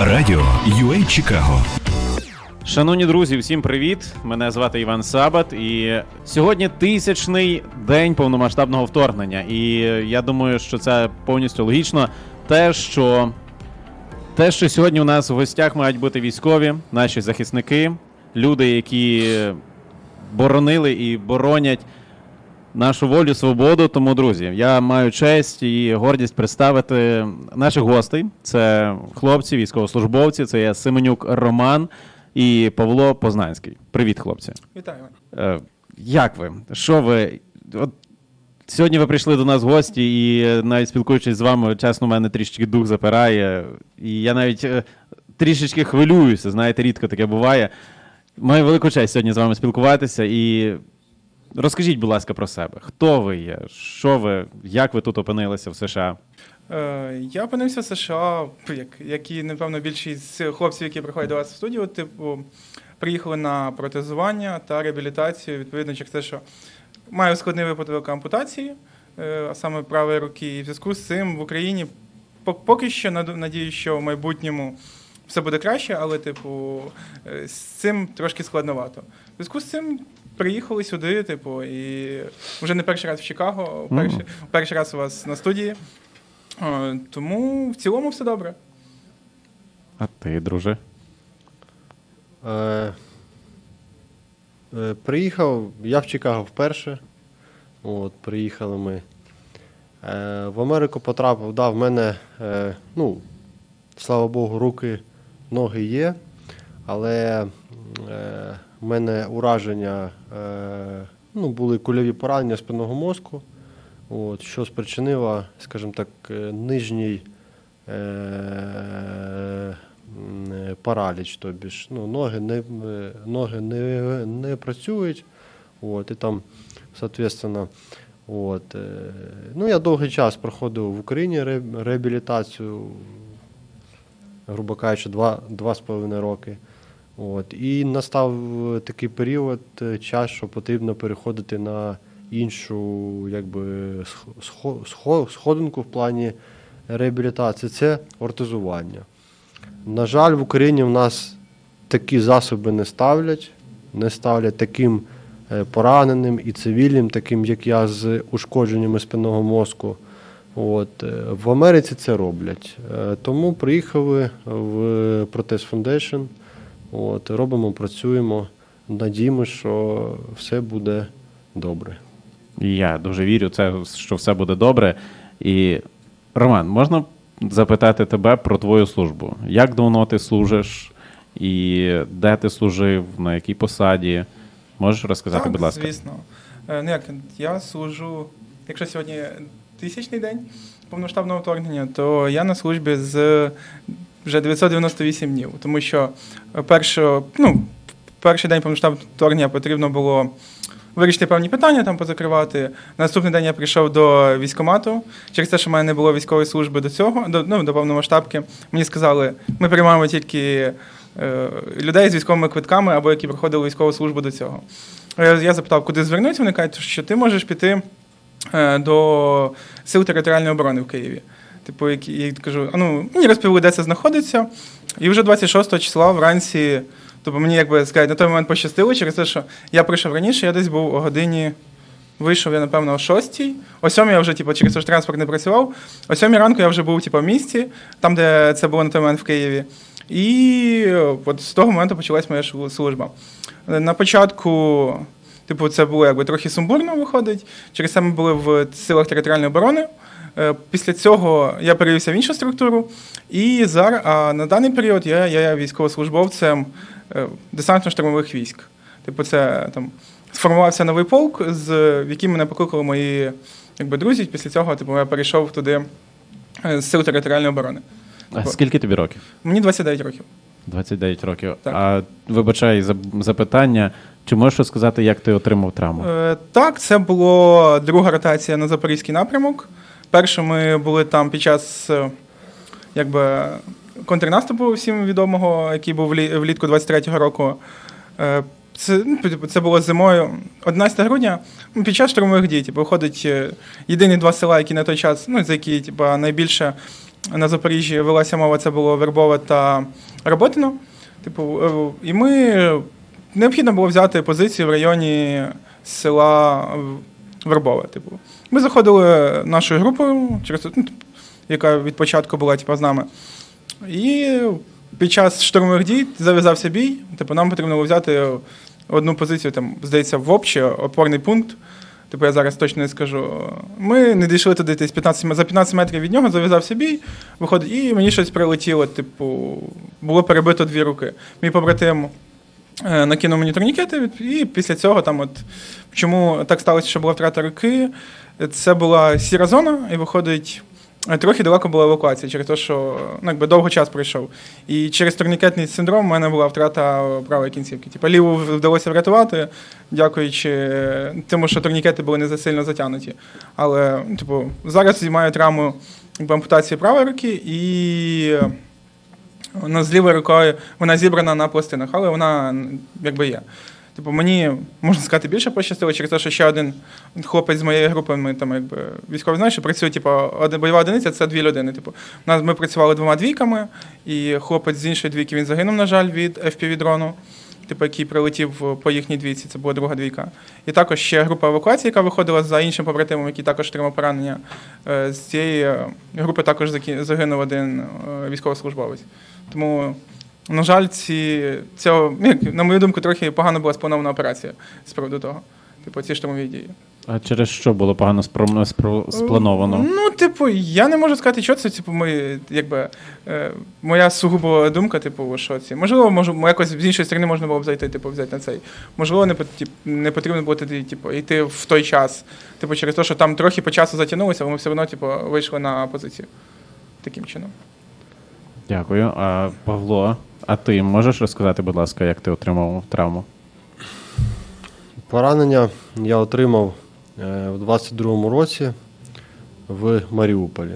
Радіо UA Чикаго. Шановні друзі, всім привіт! Мене звати Іван Сабат, і сьогодні тисячний день повномасштабного вторгнення. І я думаю, що це повністю логічно. Те, що те, що сьогодні у нас в гостях мають бути військові, наші захисники, люди, які боронили і боронять нашу волю, свободу. Тому, друзі, я маю честь і гордість представити наших гостей. Це хлопці, військовослужбовці. Це є Семенюк Роман і Павло Познанський. Привіт, хлопці. Вітаю. Е, як ви? Що ви? От сьогодні ви прийшли до нас в гості, і навіть спілкуючись з вами, чесно, у мене трішечки дух запирає. І я навіть е, трішечки хвилююся. Знаєте, рідко таке буває. Маю велику честь сьогодні з вами спілкуватися. І розкажіть, будь ласка, про себе. Хто ви є? Що ви? Як ви тут опинилися в США? Е, я опинився в США, як, як і, напевно, більшість хлопців, які приходять до вас в студію, типу, приїхали на протезування та реабілітацію, відповідно, через те, що маю складний випадок ампутації, е, а саме правої руки. І в зв'язку з цим в Україні поки що надію, що в майбутньому все буде краще, але, типу, е, з цим трошки складновато. В зв'язку з цим приїхали сюди, типу, і вже не перший раз в Чикаго, перший, перший раз у вас на студії. Е, Тому в цілому все добре. А ти, друже? Е, е, приїхав, я в Чикаго вперше. От, приїхали ми. Е, в Америку потрапив, да, в мене, е, ну, слава Богу, руки, ноги є, але е, в мене ураження, е, ну, були кульові поранення спинного мозку, от, що спричинило, скажімо так, е, нижній е, параліч, тобі ж, ну, ноги не, ноги не, не працюють, от, і там, соответственно, от, ну, я довгий час проходив в Україні ре- реабілітацію, грубо кажучи, два, два з половиною роки. От, і настав е, такий період, е, час, що потрібно переходити на іншу якби, сх- схо- схо- сходинку в плані реабілітації це ортезування. На жаль, в Україні в нас такі засоби не ставлять, не ставлять таким е, пораненим і цивільним, таким як я, з ушкодженнями спинного мозку. От, в Америці це роблять. Тому приїхали в Протез Foundation. От, робимо, працюємо. Надіємося, що все буде добре. І Я дуже вірю, це, що все буде добре. І, Роман, можна запитати тебе про твою службу? Як давно ти служиш? І де ти служив, на якій посаді? Можеш розказати, так, будь ласка? звісно. Е, Ну як, я служу, якщо сьогодні тисячний день повноштабного вторгнення, то я на службі з вже 998 днів, тому що першо, ну, перший день повноштабного вторгнення потрібно було вирішити певні питання, там позакривати. Наступний день я прийшов до військкомату. Через те, що в мене не було військової служби до цього, до, ну, до повномасштабки, мені сказали, ми приймаємо тільки е, людей з військовими квитками або які проходили військову службу до цього. Е, Я запитав, куди звернутися. Вони кажуть, що ти можеш піти е, до Сил територіальної оборони в Києві. Типу, які я кажу, ну мені розповіли, де це знаходиться. І вже 26 числа вранці, тобто мені якби сказати, на той момент пощастило через те, що я прийшов раніше, я десь був о годині. Вийшов я, напевно, о 6 О 7 я вже, типу, через те, що транспорт не працював. О 7 ранку я вже був типу, в місті, там, де це було на той момент в Києві. І от з того моменту почалась моя служба. На початку, типу, це було якби трохи сумбурно виходить. Через це ми були в силах територіальної оборони. Е, Після цього я перевівся в іншу структуру. І зараз, а на даний період я, я є військовослужбовцем е, десантно-штурмових військ. Типу, це там сформувався новий полк, з в який мене покликали мої якби, друзі. Після цього типу, я перейшов туди е, з сил територіальної оборони. А скільки тобі років? Мені 29 років. 29 років. Так. А вибачай за запитання. Чи можеш розказати, як ти отримав травму? Е, так, це була друга ротація на Запорізький напрямок. Перше ми були там під час е, якби, контрнаступу всім відомого, який був влітку 23-го року. Е, Це, ну, це було зимою 11 грудня. ну, Під час штурмових дій типу, виходить е, єдині два села, які на той час, ну, за які типу, найбільше на Запоріжжі велася мова, це було Вербове та Роботино. Типу, і ми необхідно було взяти позицію в районі села Вербове. Типу. Ми заходили нашою групою, через, ну, яка від початку була типу, з нами. І під час штурмових дій зав'язався бій. Типу, нам потрібно було взяти одну позицію, там, здається, в общі, опорний пункт. Типу, я зараз точно не скажу. Ми не дійшли туди десь 15, за 15 метрів від нього, зав'язався бій, виходить, і мені щось прилетіло, типу, було перебито дві руки. Мій побратим накинув мені турнікети, і після цього там от чому так сталося, що була втрата руки. Це була сіра зона, і виходить. е, Трохи далеко була евакуація через те, що ну, якби довго час пройшов. І через турнікетний синдром в мене була втрата правої кінцівки. Типу, ліву вдалося врятувати, дякуючи е, тому, що турнікети були не засильно затягнуті. Але, типу, зараз маю травму якби, ампутації правої руки і е, вона з лівою рукою вона зібрана на пластинах, але вона якби є. Типу, мені можна сказати більше пощастило через те, що ще один хлопець з моєї групи, ми там якби військові знають, що працює, типу, один бойова одиниця це дві людини. Типу, нас ми працювали двома двійками, і хлопець з іншої двійки він загинув, на жаль, від FPV дрону. Типу, який прилетів по їхній двійці, це була друга двійка. І також ще група евакуації, яка виходила за іншим побратимом, який також отримав поранення. Е, З цієї е, групи також загинув один е, військовослужбовець. Тому, на жаль, ці, цього, ну, як, на мою думку, трохи погано була спланована операція з приводу того. Типу, ці штурмові дії. А через що було погано спро- спро- сплановано? Ну, типу, я не можу сказати, що це. Типу, ми, якби, е, моя сугубо думка, типу, що ці. Можливо, можу, якось з іншої сторони можна було б зайти, типу, взяти на цей. Можливо, не, тип, не потрібно було тоді, типу, йти в той час. Типу, через те, що там трохи по часу затягнулося, але ми все одно, типу, вийшли на позицію. Таким чином. Дякую. А Павло, а ти можеш розказати, будь ласка, як ти отримав травму? Поранення я отримав е, в 22-му році в Маріуполі.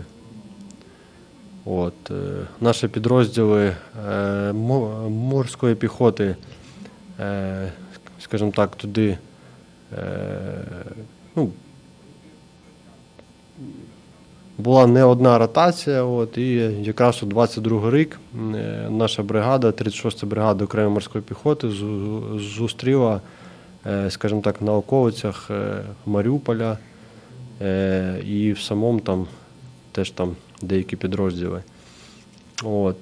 От, е, наші підрозділи е, морської піхоти, скажімо так, туди ну, була не одна ротація, от, і якраз у 22 рік е, наша бригада, 36-та бригада окремої морської піхоти, зустріла, е, скажімо так, на околицях е, Маріуполя і в самому там теж там деякі підрозділи. От,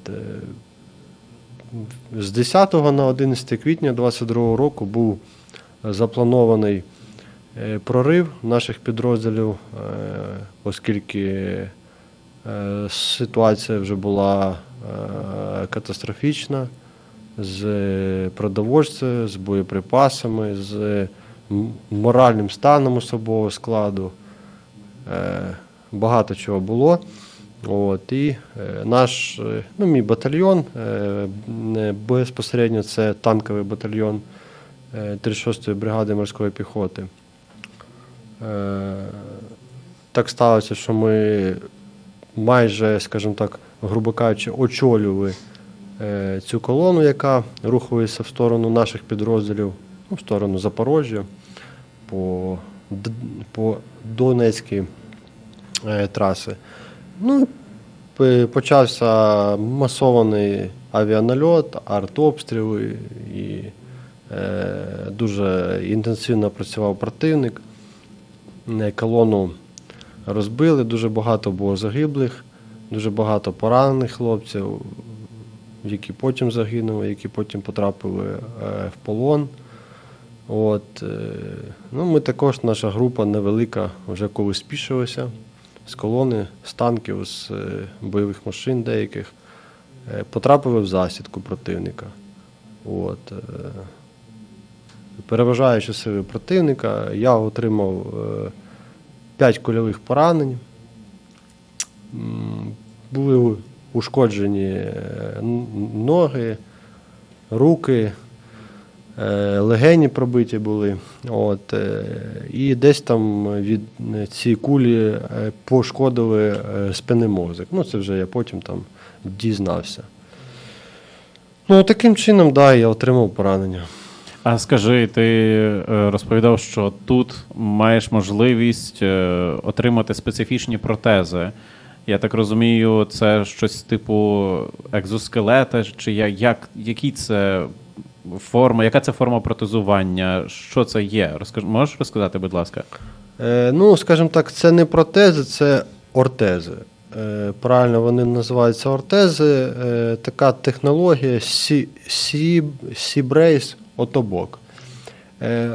з 10 на 11 квітня 22 року був запланований прорив наших підрозділів, е, оскільки е, ситуація вже була е, катастрофічна з продовольством, з боєприпасами, з моральним станом особового складу. Е, Багато чого було. От, і е, наш, е, ну, мій батальйон, е, безпосередньо це танковий батальйон е, 36-ї бригади морської піхоти. Е, Так сталося, що ми майже, скажімо так, грубо кажучи, очолювали е, цю колону, яка рухалася в сторону наших підрозділів, ну, в сторону Запоріжжя, по, по Донецькій е, траси. Ну, почався масований авіанальот, артобстріли і е, дуже інтенсивно працював противник. Е, Колону розбили, дуже багато було загиблих, дуже багато поранених хлопців, які потім загинули, які потім потрапили е, в полон. От, е, ну, ми також, наша група невелика, вже коли спішилися з колони, з танків, з бойових машин деяких, потрапили в засідку противника. От, переважаючи сили противника, я отримав 5 кульових поранень. Були ушкоджені е, ноги, руки, е, легені пробиті були. От, е, і десь там від е, ці кулі е, пошкодили е, мозок. Ну, це вже я потім там дізнався. Ну, таким чином, да, я отримав поранення. А скажи, ти е, розповідав, що тут маєш можливість е, отримати специфічні протези. Я так розумію, це щось типу екзоскелета, чи як, які це форма, яка це форма протезування? Що це є? Розкаж, можеш розказати, будь ласка? Е, ну, скажімо так, це не протези, це ортези. Е, правильно вони називаються ортези. Е, така технологія Сі- Сі- Сібрейс отобок. Е,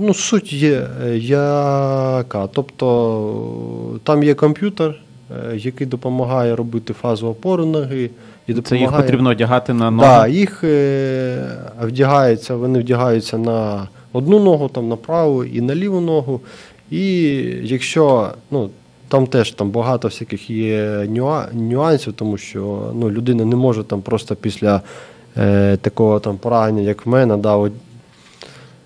ну, суть є е, яка. Тобто там є комп'ютер, е, який допомагає робити фазу опору ноги. І Це їх потрібно одягати на ногу? Да, їх вдягаються, вони вдягаються на одну ногу, там на праву і на ліву ногу. І якщо ну, там теж там багато всяких є нюансів, тому що ну, людина не може там просто після е, такого там поранення, як в мене, да,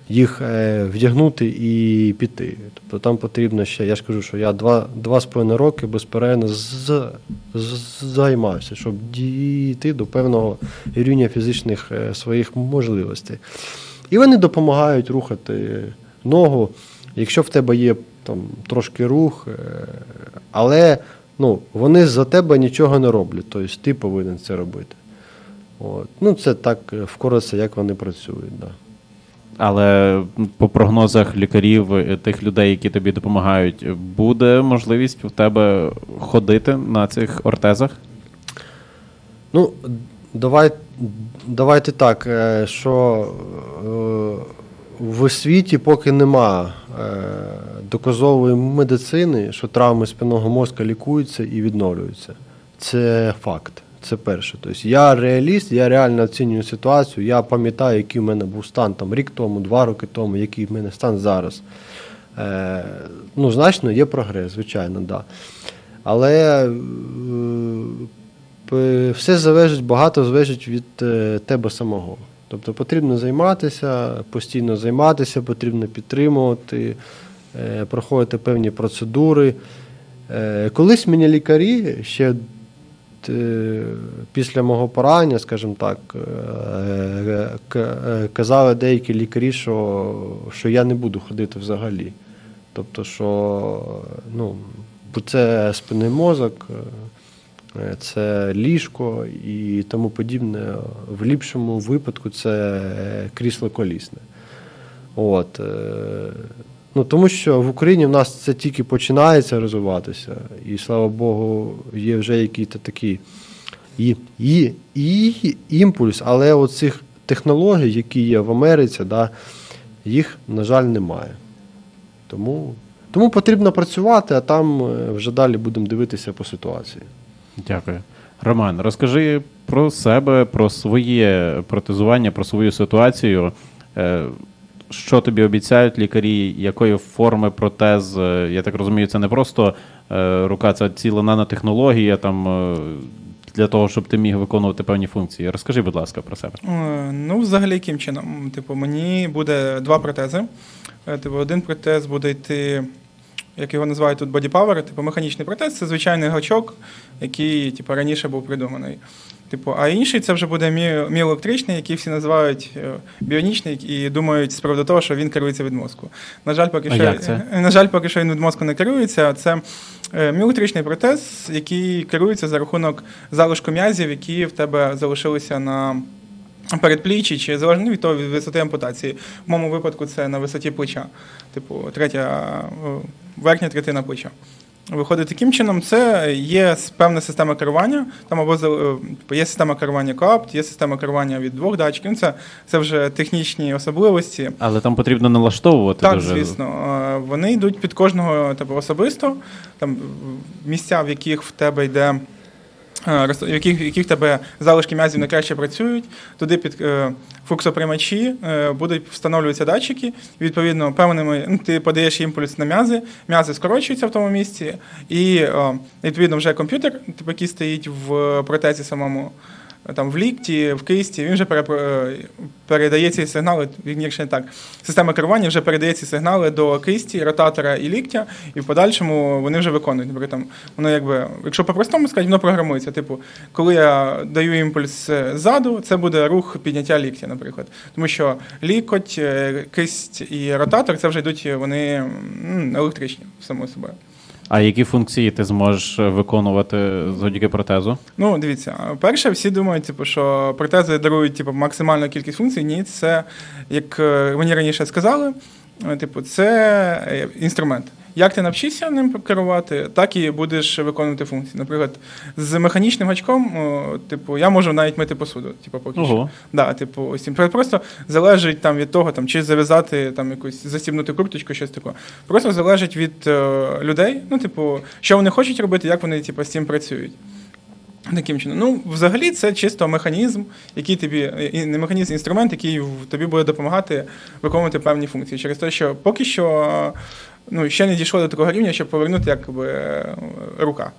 їх е, вдягнути і піти. Тобто там потрібно ще, я ж кажу, що я два, два з половиною роки безперервно з, з, займався, щоб дійти до певного рівня фізичних е, своїх можливостей. І вони допомагають рухати ногу, якщо в тебе є там трошки рух, е, але ну, вони за тебе нічого не роблять. Тобто ти повинен це робити. От. Ну, це так е, вкоротце, як вони працюють. Да. Але по прогнозах лікарів, е, тих людей, які тобі допомагають, буде можливість в тебе ходити на цих ортезах? Ну, давай, давайте так, е, що в світі поки нема доказової медицини, що травми спинного мозка лікуються і відновлюються. Це факт. Це перше. Тобто я реаліст, я реально оцінюю ситуацію. Я пам'ятаю, який в мене був стан там рік тому, два роки тому, який в мене стан зараз. Е, ну, значно є прогрес, звичайно, так. Да. Але е, все залежить, багато залежить від е, тебе самого. Тобто потрібно займатися, постійно займатися, потрібно підтримувати, е, проходити певні процедури. Е, Колись мені лікарі ще після мого поранення, скажімо так, е, е, казали деякі лікарі, що, що я не буду ходити взагалі. Тобто, що ну, це спинний мозок, е, це ліжко і тому подібне. В ліпшому випадку це крісло колісне. От, е, ну, тому що в Україні в нас це тільки починається розвиватися, і слава Богу, є вже який-то такий і, і, і імпульс, але оцих технологій, які є в Америці, да, їх, на жаль, немає. Тому, тому потрібно працювати, а там е, вже далі будемо дивитися по ситуації. Дякую. Роман, розкажи про себе, про своє протезування, про свою ситуацію. Що тобі обіцяють лікарі, якої форми протез? Е, Я так розумію, це не просто е, рука, це ціла нанотехнологія там, е, для того, щоб ти міг виконувати певні функції. Розкажи, будь ласка, про себе. Ну, взагалі, яким чином? Типу, мені буде два протези. Типу, один протез буде йти, як його називають тут Body Power, типу механічний протез, це звичайний гачок, який типу, раніше був придуманий. Типу, а інший це вже буде мі- міоелектричний, який всі називають е, біонічний і думають з приводу того, що він керується від мозку. На жаль, поки А що як це? на жаль, поки що він від мозку не керується. Це е, міоелектричний протез, який керується за рахунок залишку м'язів, які в тебе залишилися на передпліччі, чи залежно від того від висоти ампутації. В моєму випадку це на висоті плеча, типу третя верхня третина плеча. Виходить таким чином, це є певна система керування. Там або е, типу, є система керування КАПТ, є система керування від двох датчиків. Ну, Це, це вже технічні особливості. Але там потрібно налаштовувати Так, дуже. звісно. Е, Вони йдуть під кожного тебе особисто. Там місця, в яких в тебе йде. Е, В яких, в тебе залишки м'язів найкраще працюють, туди під е, фуксоприймачі е, будуть встановлюватися датчики. Відповідно, певними ну, ти подаєш імпульс на м'язи, м'язи скорочуються в тому місці, і е, відповідно вже комп'ютер, типу, який стоїть в протезі самому. Там в лікті, в кисті, він вже е, передає ці сигнали, вірніше не так. Система керування вже передає ці сигнали до кисті, ротатора і ліктя, і в подальшому вони вже виконують. Наприклад, воно якби, якщо по-простому сказати, воно програмується. Типу, коли я даю імпульс е, ззаду, це буде рух підняття ліктя, наприклад. Тому що лікоть, е, кисть і ротатор це вже йдуть вони електричні, само собою. А які функції ти зможеш е, виконувати завдяки протезу? Ну, дивіться, перше, всі думають, типу, що протези дарують типу, максимальну кількість функцій. Ні, це, як е, мені раніше сказали, е, типу, це інструмент. Як ти навчишся ним керувати, так і будеш виконувати функції. Наприклад, з механічним гачком, о, типу, я можу навіть мити посуду, типу, поки що. Да, типу, ось цим. Просто залежить там від того, там, чи зав'язати там якусь застібнути курточку, щось таке. Просто залежить від е, людей, ну, типу, що вони хочуть робити, як вони типу, з цим працюють. Таким чином. Ну, взагалі, це чисто механізм, який тобі, не механізм, інструмент, який тобі буде допомагати виконувати певні функції. Через те, що поки що ну, ще не дійшло до такого рівня, щоб повернути якби рука.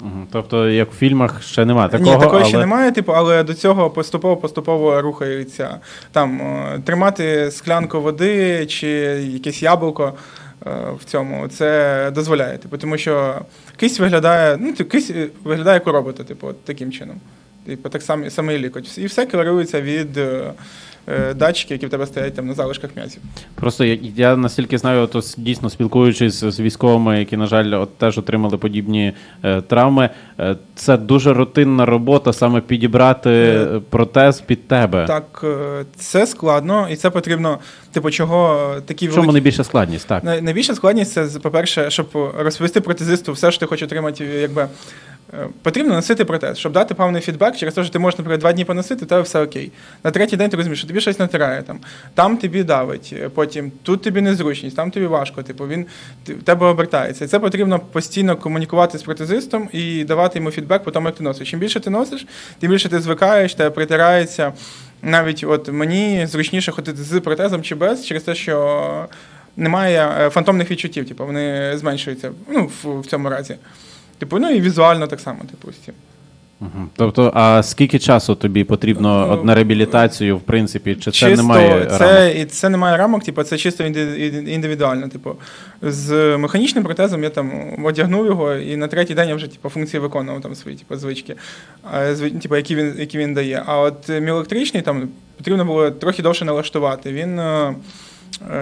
Мгм. Тобто, як в фільмах ще немає такого. Ні, такого але... ще немає, типу, але до цього поступово-поступово рухається. Там е, тримати склянку води чи якесь яблуко е, в цьому це дозволяє. Типу, тому що кисть виглядає, ну, ти- кисть е, виглядає як у робота, типу, от таким чином. Типу, так само самий лікоть. І все керується від е, е, які в тебе стоять там на залишках м'язів. Просто я, я настільки знаю, то дійсно спілкуючись з військовими, які, на жаль, от теж отримали подібні е, травми. е, це дуже рутинна робота, саме підібрати е, протез під тебе. Так, е, це складно, і це потрібно, типу, чого такі В чому найбільша складність? Так. Найбільша складність це, по-перше, щоб розповісти протезисту все, що ти хочеш отримати, якби. Е, Потрібно носити протез, щоб дати певний фідбек, через те, що ти можеш, наприклад, два дні поносити, то все окей. На третій день ти розумієш, що тобі щось натирає там, там тобі давить, е, потім тут тобі незручність, там тобі важко, типу він в тебе обертається. І це потрібно постійно комунікувати з протезистом і давати йому фідбек по тому, як ти носиш. Чим більше ти носиш, тим більше ти звикаєш, тебе притирається. Навіть от мені зручніше ходити з протезом чи без, через те, що немає е, фантомних відчуттів, типу, вони зменшуються ну, в, в цьому разі. Типу, ну і візуально так само, типу, цим. Мгм. Тобто, а скільки часу тобі потрібно Ну, от на реабілітацію, в принципі, чи це немає рамок? це, і це немає рамок, типу, це чисто інди- інди- індивідуально. Типу. З механічним протезом я там одягнув його, і на третій день я вже типу, функції виконував там свої типу, звички, типу, які, він, які він дає. А от міоелектричний там потрібно було трохи довше налаштувати. Він е, е,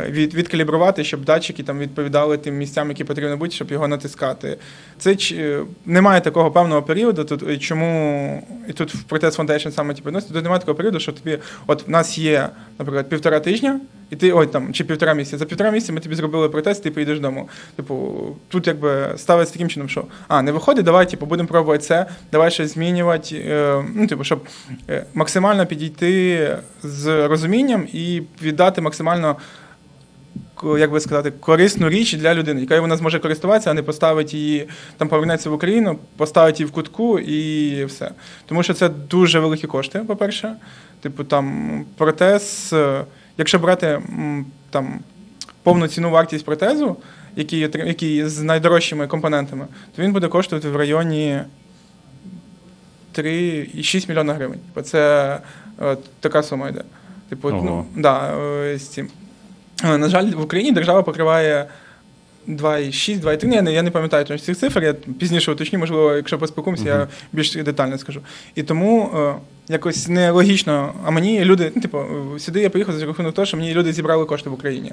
від, відкалібрувати, щоб датчики там відповідали тим місцям, які потрібно бути, щоб його натискати. Це е, немає такого певного періоду. Тут і чому і тут в Протез Foundation саме ті ну, тут немає такого періоду, що тобі, от в нас є, наприклад, півтора тижня, і ти ой там чи півтора місяця. За півтора місяця ми тобі зробили протез, ти поїдеш додому. Типу, тут якби ставиться таким чином, що а не виходить, давай, типу, будемо пробувати це, давай щось змінювати. Е, ну, типу, щоб е, максимально підійти з розумінням і віддати максимально як би сказати, корисну річ для людини, яка вона зможе користуватися, а не поставить її, там повернеться в Україну, поставить її в кутку і все. Тому що це дуже великі кошти, по-перше. Типу, там протез, е, якщо брати там повну ціну вартість протезу, який, який з найдорожчими компонентами, то він буде коштувати в районі 3,6 мільйона гривень. Бо це от, така сума йде. Типу, Ого. ну, да, е, з цим. Е, На жаль, в Україні держава покриває 2,6, 2,3. Ну, Я не, я не пам'ятаю точно цих цифр, я пізніше уточню, можливо, якщо поспілкуємося, я більш детально скажу. І тому е, якось нелогічно, а мені люди, ну, типу, сюди я приїхав за рахунок того, що мені люди зібрали кошти в Україні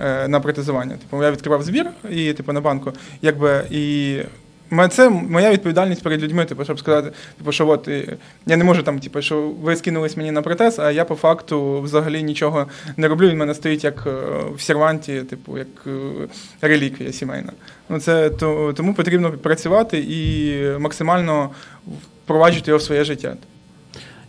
е, на протезування. Типу, я відкривав збір і, типу, на банку, якби, і Це моя відповідальність перед людьми, типу, щоб сказати, типу, що от я не можу там, типу, що ви скинулись мені на протез, а я по факту взагалі нічого не роблю. Він мене стоїть як е, в серванті, типу, як е, реліквія сімейна. Ну це то, тому потрібно працювати і максимально впроваджувати його в своє життя.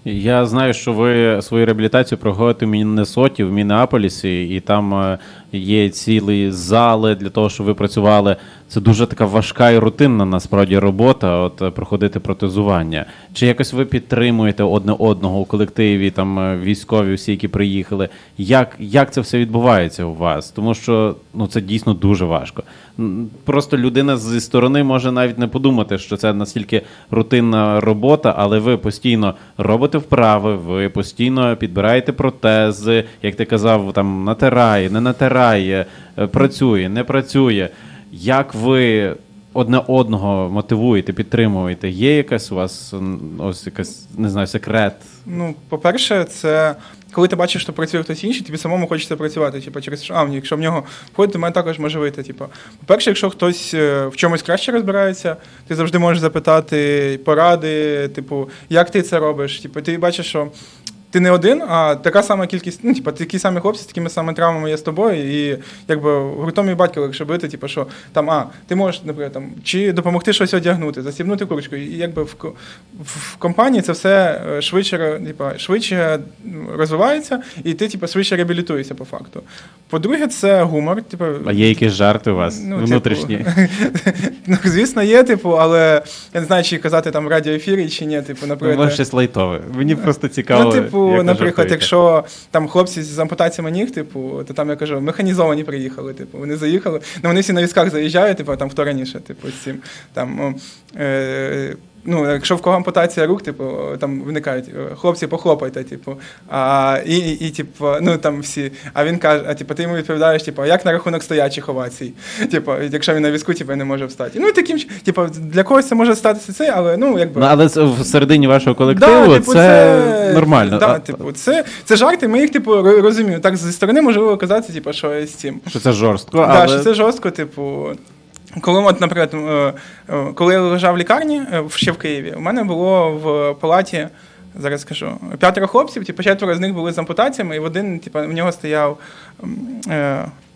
Я знаю, що ви свою реабілітацію проходите в Міннесоті, в Міннеаполісі, і там е, є цілі зали для того, щоб ви працювали. Це дуже така важка і рутинна насправді робота, от е, проходити протезування. Чи якось ви підтримуєте одне одного у колективі, там е, військові, всі, які приїхали? Як, як це все відбувається у вас? Тому що ну це дійсно дуже важко. Просто людина зі сторони може навіть не подумати, що це настільки рутинна робота, але ви постійно робите вправи, ви постійно підбираєте протези, як ти казав, там натирає, не натирає, е, працює, не працює. Як ви одне одного мотивуєте, підтримуєте? Є якась у вас ось якась, не знаю, секрет? Ну, по-перше, це коли ти бачиш, що працює хтось інший, тобі самому хочеться працювати. Типу, через що, а, якщо в нього входить, то в мене також може вийти. Типу. По-перше, якщо хтось е, в чомусь краще розбирається, ти завжди можеш запитати поради, типу, як ти це робиш. Типу, ти бачиш, що. Ти не один, а така сама кількість, ну, типу, такі самі хлопці з такими самими травмами є з тобою, і якби гуртом і батько легше бити, типу, що там, а, ти можеш, наприклад, там, чи допомогти щось одягнути, застібнути курочку. І якби в, в компанії це все е, швидше, типа, швидше розвивається, і ти типу, швидше реабілітуєшся по факту. По-друге, це гумор. Типу, А є якісь жарти у вас Ну, внутрішні? Типу, ну, звісно, є, типу, але я не знаю, чи казати там в радіоефірі, чи ні. Типу, Ну, наприклад. може, щось лайтове. Мені просто цікаво. Ну, типу, як наприклад, жартуєте. якщо там хлопці з ампутаціями ніг, типу, то там я кажу, механізовані приїхали. Типу, вони заїхали. Ну вони всі на візках заїжджають, типу, там хто раніше, типу, з цим. Там, е, ну, якщо в кого ампутація рук, типу, там виникають, е, хлопці, похлопайте, типу. А, і, і, і, типу, ну там всі. А він каже, а типу, ти йому відповідаєш, типу, як на рахунок стоячих овацій? Типу, якщо він на візку, типу, не може встати. Ну, таким, типу, для когось це може статися це, але ну, якби. Ну, але це в середині вашого колективу Да, типу, це, нормально. Да, А- типу, це, це жарти, ми їх типу розуміємо. Так зі сторони можливо казати, типу, що з цим. Що це жорстко, Да, але що це жорстко, типу. Коли, от, наприклад, е, е, коли я лежав в лікарні е, ще в Києві, у мене було в палаті, зараз скажу, п'ятеро хлопців, типу, четверо з них були з ампутаціями, і в один, типу, в нього стояв.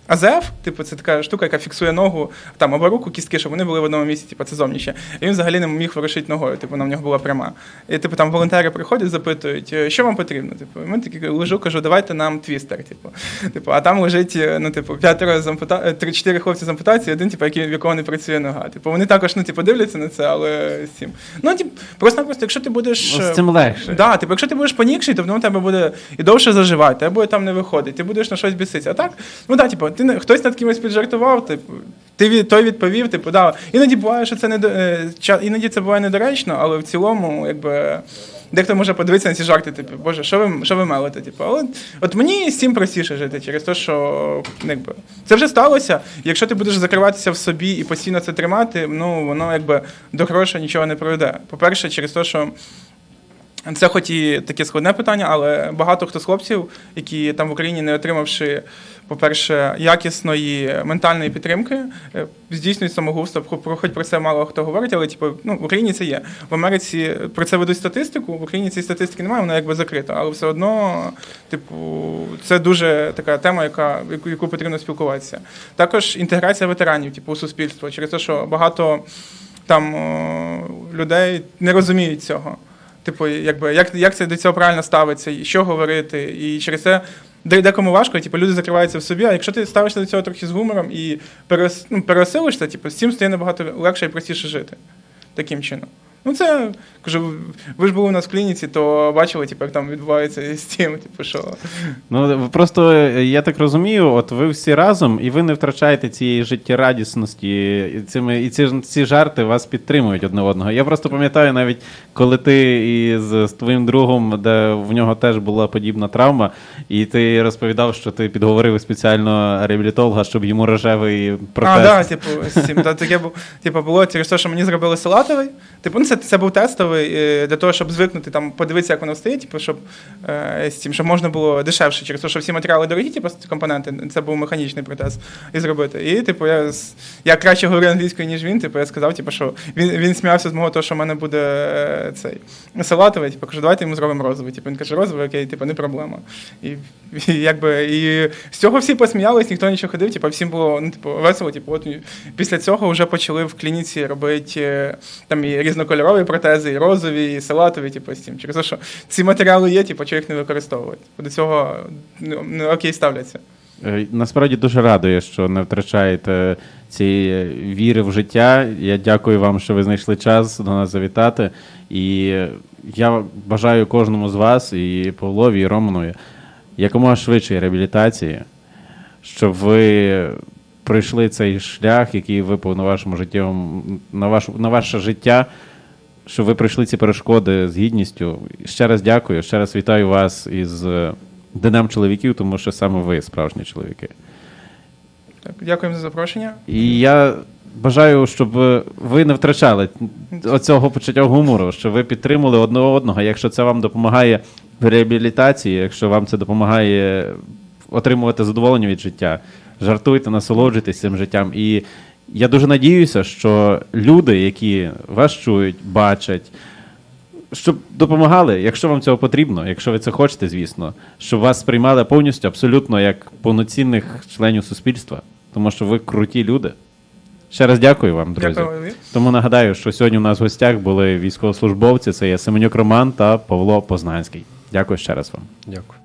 АЗФ, типу, це така штука, яка фіксує ногу там або руку, кістки, щоб вони були в одному місці, типу, це зовніше. І він взагалі не міг ворушити ногою, типу, вона в нього була пряма. І типу там волонтери приходять, запитують, «Е, що вам потрібно? Типу, і ми такі лежу, кажу, давайте нам твістер. Типу, типу, а там лежить, е, ну, типу, п'ятеро з ампута... е, три-чотири хлопці з ампутації, один, типу, який в якого не працює нога. Типу, вони також, ну, типу, дивляться на це, але з цим. Ну, типу, просто-напросто, якщо ти будеш. ну, з цим легше. Да, типу, якщо ти будеш понікший, то воно тебе буде і довше заживати, тебе там не виходить, ти будеш на щось біситися. А так, ну да, типу, ти хтось над кимось піджартував, типу, ти той відповів, типу, да. Іноді буває, що це не е, іноді це буває недоречно, але в цілому, якби. Дехто може подивитися на ці жарти, типу, боже, що ви, що ви мелите? Типу, але от мені з цим простіше жити через те, що якби, це вже сталося. Якщо ти будеш закриватися в собі і постійно це тримати, ну воно якби до хорошого нічого не приведе. По-перше, через те, що це хоч і таке складне питання, але багато хто з хлопців, які там в Україні не отримавши, по-перше, якісної ментальної підтримки, е, здійснюють самогубство. Хоч про це мало хто говорить, але типу, ну, в Україні це є. В Америці про це ведуть статистику. В Україні цієї статистики немає, вона якби закрита. Але все одно, типу, це дуже така тема, яка яку, потрібно спілкуватися. Також інтеграція ветеранів, типу, у суспільство, через те, що багато там людей не розуміють цього. Типу, якби як, як це до цього правильно ставиться, і що говорити, і через це декому важко, типу, люди закриваються в собі. А якщо ти ставишся до цього трохи з гумором і перес, ну, пересилишся, типу, з цим стає набагато легше і простіше жити. Таким чином. Ну, це кажу, ви ж були у нас в клініці, то бачили, типу, як там відбувається з тим, типу, що. Ну просто е, я так розумію, от ви всі разом, і ви не втрачаєте цієї життєрадісності, і цими і ці, ці жарти вас підтримують одне одного. Я просто пам'ятаю навіть, коли ти із з твоїм другом, де в нього теж була подібна травма, і ти розповідав, що ти підговорив спеціально реабілітолога, щоб йому рожевий протез. А, да, типу, з цим. Та, таке бу- типу, було через те, що мені зробили салатовий. Типу, ну, це, це був тестовий е, для того, щоб звикнути, там, подивитися, як воно стоїть, типу, щоб, е, з цим, щоб можна було дешевше, через те, що всі матеріали дорогі, типу, компоненти, це був механічний протез, і зробити. І, типу, я, я краще говорю англійською, ніж він, типу, я сказав, типу, що він, він сміявся з мого того, що в мене буде е, цей салатовий, типу, кажу, давайте йому зробимо розовий. Типу, він каже, розовий, окей, типу, не проблема. І, і, якби, і з цього всі посміялись, ніхто нічого ходив, типу, всім було ну, типу, весело. Типу, от, після цього вже почали в клініці робити там і різнокольорові протези, і розові, і салатові, типу, з цим. Через що ці матеріали є, типу, чого їх не використовувати. До цього ну, ну, окей ставляться. Е, Насправді дуже радує, що не втрачаєте цієї віри в життя. Я дякую вам, що ви знайшли час до нас завітати. І я бажаю кожному з вас, і Павлові, і Романові, якомога швидшої реабілітації, щоб ви пройшли цей шлях, який випав на вашому життєвому, на, ваш, на ваше життя. Щоб ви пройшли ці перешкоди з гідністю. Ще раз дякую, ще раз вітаю вас із е, Днем чоловіків, тому що саме ви справжні чоловіки. Дякуємо за запрошення. І я бажаю, щоб ви не втрачали оцього почуття гумору, що ви підтримали одне одного. Якщо це вам допомагає в реабілітації, якщо вам це допомагає отримувати задоволення від життя, жартуйте, насолоджуйтесь цим життям. І я дуже надіюся, що люди, які вас чують, бачать, щоб допомагали, якщо вам цього потрібно, якщо ви це хочете, звісно, щоб вас сприймали повністю абсолютно як повноцінних членів суспільства, тому що ви круті люди. Ще раз дякую вам, друзі. Дякую. Тому нагадаю, що сьогодні у нас в гостях були військовослужбовці. Це є Семенюк Роман та Павло Познанський. Дякую ще раз вам. Дякую.